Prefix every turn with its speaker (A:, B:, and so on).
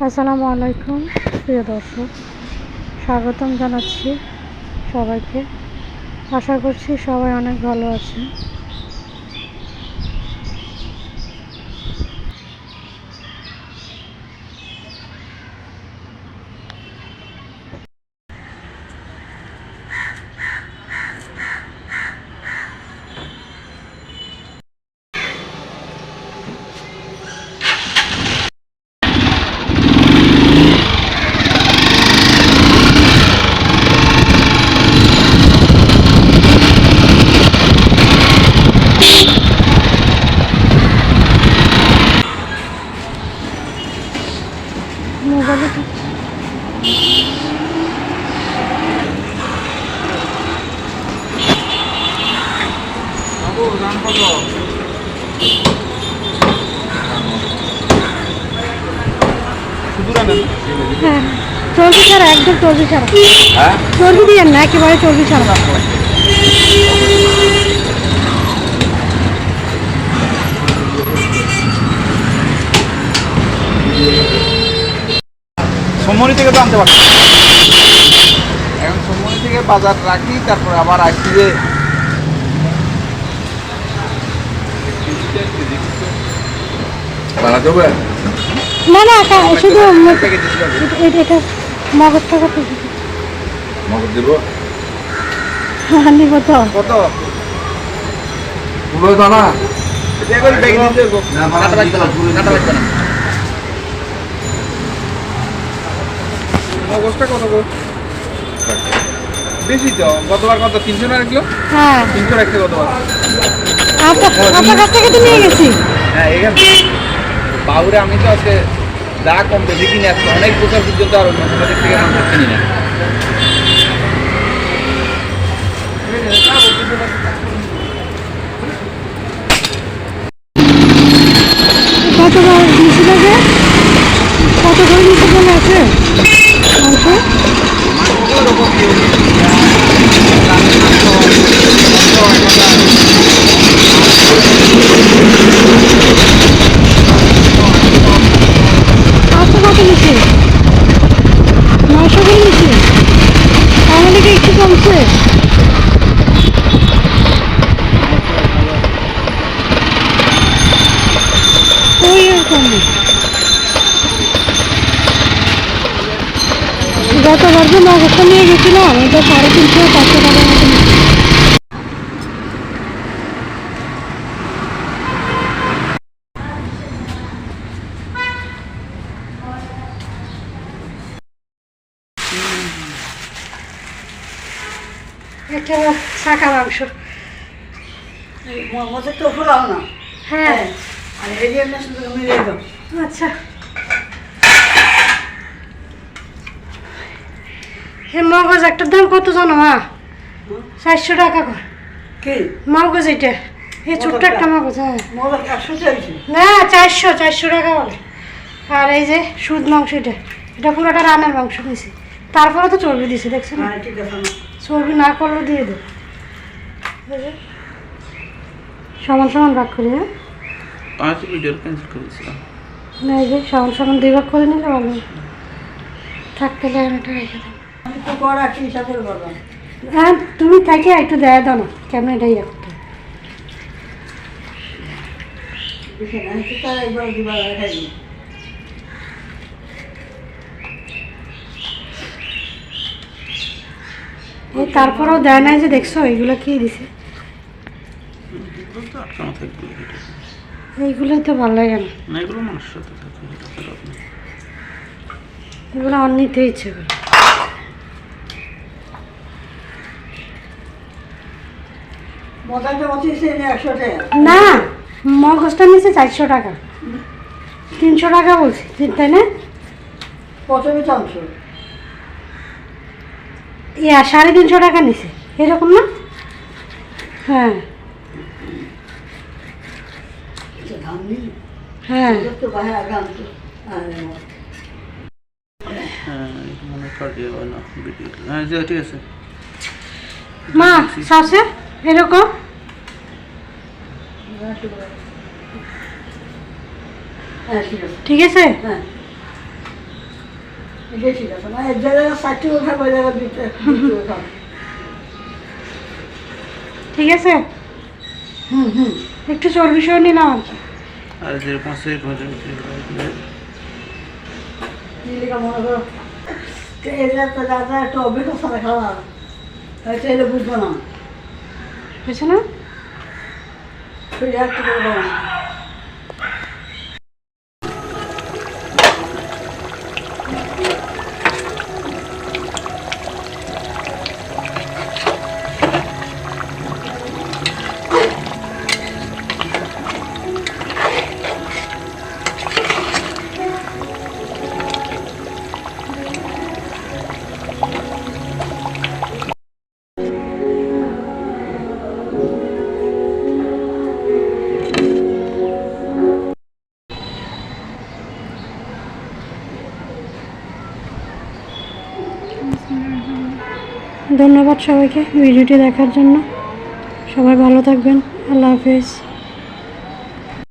A: আসসালামু আলাইকুম প্রিয় দর্শক। স্বাগতম জানাচ্ছি সবাইকে। আশা করছি সবাই অনেক ভালো আছে মোবাইলে তো- হ্যাঁ চর্বি ছাড়া একদম চর্বি ছাড়া।
B: হ্যাঁ?
A: চর্বি দিয়ে না একেবারে চর্বি ছাড়া।
B: সোমনি থেকে তো আনতে পারছি এখন সোমনি থেকে বাজার রাখি তারপর আবার আসছি যে।
A: না না শুধু মুখ-
B: থেকে দিতে হবে।
A: এটা- এটা এটা মগজ টাকা
B: মগজ দেব?
A: নিব
B: কত? পুরো দানা? না মগজটা কত বেশি তো গতবার কত তিনশো টাকা কিলো
A: হ্যাঁ।
B: তিনশো রাখতে গতবার।
A: আপনার আপনার কাছ থেকে তো নিয়ে গেছি।
B: হ্যাঁ এখানে বাবুরে আমি তো আজকে যা কম বেশি কিনে আসছি অনেক বছর পর্যন্ত আর অন্য কোথাও থেকে মাংস কিনি। না
A: কত করে নিচে বলে আছে আচ্ছা কত নিচে নয়শো করে নিচে তাহলে কি একটু কমছে। ওই রকম গতবার যে মগজটা নিয়ে গেছিলাম। ওটা সাড়ে তিনশো চারশো টাকার মতো। এটা শাখা মাংস
C: তো ফুলাও না।
A: হ্যাঁ।
C: আর এরিয়ার না শুধু
A: আচ্ছা। হে মগজ একটার দাম কত জানো মা? চারশো টাকা করে।
C: কি?
A: মগজ এটা। এই ছোট্ট একটা মগজ হ্যাঁ। না চারশো চারশো টাকা বলে। আর এই যে সুদ মাংস এটা এটা পুরোটা রানের মাংস নিয়েছি তারপরে তো চর্বি দিছে দেখছেন
C: হ্যাঁ ঠিক আছে না
A: চর্বি না করলেও দিয়ে দেবো সমান সমান ভাগ করি হ্যাঁ?
B: আমি তো ভিডিও ক্যান্সেল করেছিলাম
A: না এই যে সমান সমান দুই ভাগ করে নিলে ভালো। থাকতে লেখাটা রেখে দেবো
C: তো করা
A: হ্যাঁ তুমি থাকে একটু দেয় দাও না। কেমন এটা ইয়ে
C: একবার দুবার খাই
A: এই তারপরেও দেয় নাই যে দেখছ এইগুলো কি দিছে? এইগুলোই তো ভালো লাগে না।
B: এগুলো মানুষ সাথে
A: এগুলো নিতে ইচ্ছে করে। না মগজটা নিচে চারশো টাকা। তিনশো টাকা বলছি তাই না? ইয়া সাড়ে তিনশো টাকা নিছে এরকম না? হ্যাঁ।
C: ধান নিই।
A: হ্যাঁ।
C: তো বাইরে গান
B: ঠিক আছে
C: ঠিক আছে হ্যাঁ এটাই ঠিক আছে না এক জায়গায় ষাটটি করে খাব ওই জায়গায় দুইটা দুটো করে খাব
A: ঠিক আছে
C: হুম হুম
A: একটু চর্বি সহ নিলাম আর কি
D: আর যে পাঁচশো ঘণ্টা
C: দিল্লিকা মনে করো এটা তো দাদা একটু অভিজ্ঞতা সাথে খাওয়া এটা এটা বুঝব না
A: বুঝছ না
C: তুই একটু করে খাব
A: ধন্যবাদ সবাইকে ভিডিওটি দেখার জন্য। সবাই ভালো থাকবেন। আল্লাহ হাফিজ।